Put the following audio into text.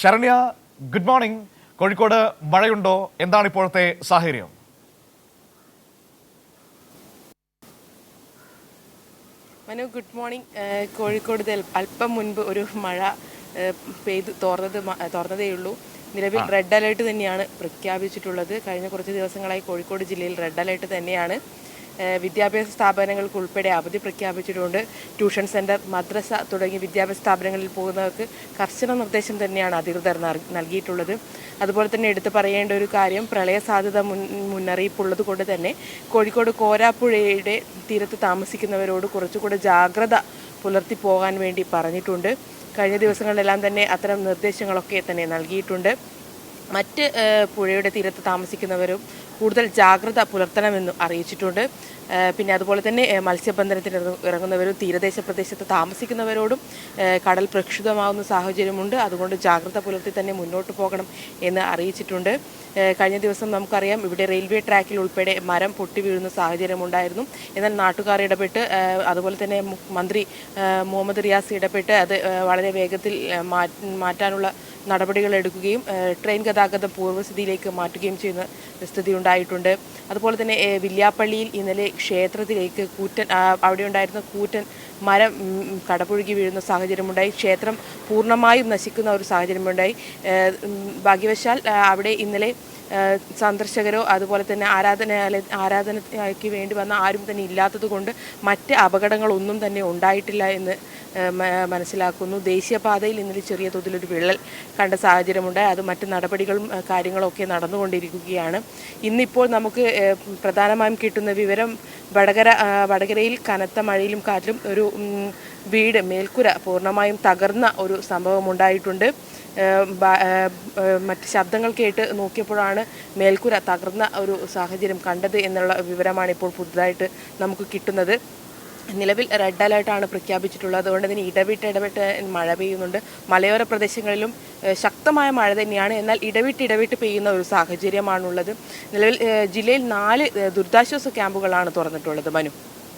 Saranya good morning Kozhikode മഴയുണ്ടോ? എന്താണ് ഇപ്പോഴത്തെ സാഹചര്യം? മനു ഗുഡ് മോർണിംഗ് കോഴിക്കോട് അല്പം മുൻപ് ഒരു മഴ പെയ്ത് തോർന്നത് തോർന്നതേ ഉള്ളൂ. നിലവിൽ റെഡ് അലേർട്ട് തന്നെയാണ് പ്രഖ്യാപിച്ചിട്ടുള്ളത്. കഴിഞ്ഞ കുറച്ച് ദിവസങ്ങളായി കോഴിക്കോട് ജില്ലയിൽ റെഡ് അലേർട്ട് തന്നെയാണ്. വിദ്യാഭ്യാസ സ്ഥാപനങ്ങൾക്ക് ഉൾപ്പെടെ അവധി പ്രഖ്യാപിച്ചിട്ടുണ്ട്. ട്യൂഷൻ സെന്റർ മദ്രസ തുടങ്ങി വിദ്യാഭ്യാസ സ്ഥാപനങ്ങളിൽ പോകുന്നവർക്ക് കർശന നിർദ്ദേശം തന്നെയാണ് അധികൃതർ നൽകിയിട്ടുള്ളത്. അതുപോലെ തന്നെ എടുത്തു പറയേണ്ട ഒരു കാര്യം പ്രളയ സാധ്യത മുൻ മുന്നറിയിപ്പുള്ളത് കൊണ്ട് തന്നെ കോഴിക്കോട് കോരാപ്പുഴയുടെ തീരത്ത് താമസിക്കുന്നവരോട് കുറച്ചുകൂടെ ജാഗ്രത പുലർത്തി പോകാൻ വേണ്ടി പറഞ്ഞിട്ടുണ്ട്. കഴിഞ്ഞ ദിവസങ്ങളിലെല്ലാം തന്നെ അത്തരം നിർദ്ദേശങ്ങളൊക്കെ തന്നെ നൽകിയിട്ടുണ്ട്. മറ്റ് പുഴയുടെ തീരത്ത് താമസിക്കുന്നവരും കൂടുതൽ ജാഗ്രത പുലർത്തണമെന്നും അറിയിച്ചിട്ടുണ്ട്. പിന്നെ അതുപോലെ തന്നെ മത്സ്യബന്ധനത്തിന് ഇറങ്ങുന്നവരും തീരദേശ പ്രദേശത്ത് താമസിക്കുന്നവരോടും കടൽ പ്രക്ഷുബ്ധമാവുന്ന സാഹചര്യമുണ്ട്. അതുകൊണ്ട് ജാഗ്രത പുലർത്തി തന്നെ മുന്നോട്ട് പോകണം എന്ന് അറിയിച്ചിട്ടുണ്ട്. കഴിഞ്ഞ ദിവസം നമുക്കറിയാം ഇവിടെ റെയിൽവേ ട്രാക്കിൽ ഉൾപ്പെടെ മരം പൊട്ടി വീഴുന്ന സാഹചര്യമുണ്ടായിരുന്നു. എന്നാൽ നാട്ടുകാർ ഇടപെട്ട് അതുപോലെ തന്നെ മന്ത്രി മുഹമ്മദ് റിയാസ് ഇടപെട്ട് അത് വളരെ വേഗത്തിൽ മാറ്റാനുള്ള നടപടികൾ എടുക്കുകയും ട്രെയിൻ ഗതാഗതം പൂർവസ്ഥിതിയിലേക്ക് മാറ്റുകയും ചെയ്യുന്ന സ്ഥിതി ഉണ്ടായിട്ടുണ്ട്. അതുപോലെ തന്നെ വില്യാപ്പള്ളിയിൽ ഇന്നലെ ക്ഷേത്രത്തിലേക്ക് കൂറ്റൻ അവിടെ ഉണ്ടായിരുന്ന കൂറ്റൻ മരം കടപുഴുകി വീഴുന്ന സാഹചര്യമുണ്ടായി. ക്ഷേത്രം പൂർണമായും നശിക്കുന്ന ഒരു സാഹചര്യമുണ്ടായി. ഭാഗ്യവശാൽ അവിടെ ഇന്നലെ സന്ദർശകരോ അതുപോലെ തന്നെ ആരാധനാലയ ആരാധനയ്ക്ക് വേണ്ടി വന്ന ആരും തന്നെ ഇല്ലാത്തത് കൊണ്ട് മറ്റ് അപകടങ്ങളൊന്നും തന്നെ ഉണ്ടായിട്ടില്ല എന്ന് മനസ്സിലാക്കുന്നു. ദേശീയപാതയിൽ ഇന്നലെ ചെറിയ തോതിലൊരു വിള്ളൽ കണ്ട സാഹചര്യമുണ്ട്. അത് മറ്റ് നടപടികളും കാര്യങ്ങളൊക്കെ നടന്നുകൊണ്ടിരിക്കുകയാണ്. ഇന്നിപ്പോൾ നമുക്ക് പ്രധാനമായും കിട്ടുന്ന വിവരം വടകര വടകരയിൽ കനത്ത മഴയിലും കാറ്റിലും ഒരു വീട് മേൽക്കുര പൂർണമായും തകർന്ന ഒരു സംഭവം ഉണ്ടായിട്ടുണ്ട് ഏഹ് ബ- ഏഹ് ഏഹ് മറ്റ് ശബ്ദങ്ങൾ കേട്ട് നോക്കിയപ്പോഴാണ് മേൽക്കുര തകർന്ന ഒരു സാഹചര്യം കണ്ടത് എന്നുള്ള വിവരമാണ് ഇപ്പോൾ പുതുതായിട്ട് നമുക്ക് കിട്ടുന്നത്. നിലവിൽ റെഡ് അലേർട്ടാണ് പ്രഖ്യാപിച്ചിട്ടുള്ളത്. അതുകൊണ്ട് തന്നെ ഇടവിട്ട് ഇടവിട്ട് മഴ പെയ്യുന്നുണ്ട്. മലയോര പ്രദേശങ്ങളിലും ശക്തമായ മഴ തന്നെയാണ്. എന്നാൽ ഇടവിട്ട് ഇടവിട്ട് പെയ്യുന്ന ഒരു സാഹചര്യമാണുള്ളത്. നിലവിൽ ജില്ലയിൽ നാല് ദുരിതാശ്വാസ ക്യാമ്പുകളാണ് തുറന്നിട്ടുള്ളത്. മനു.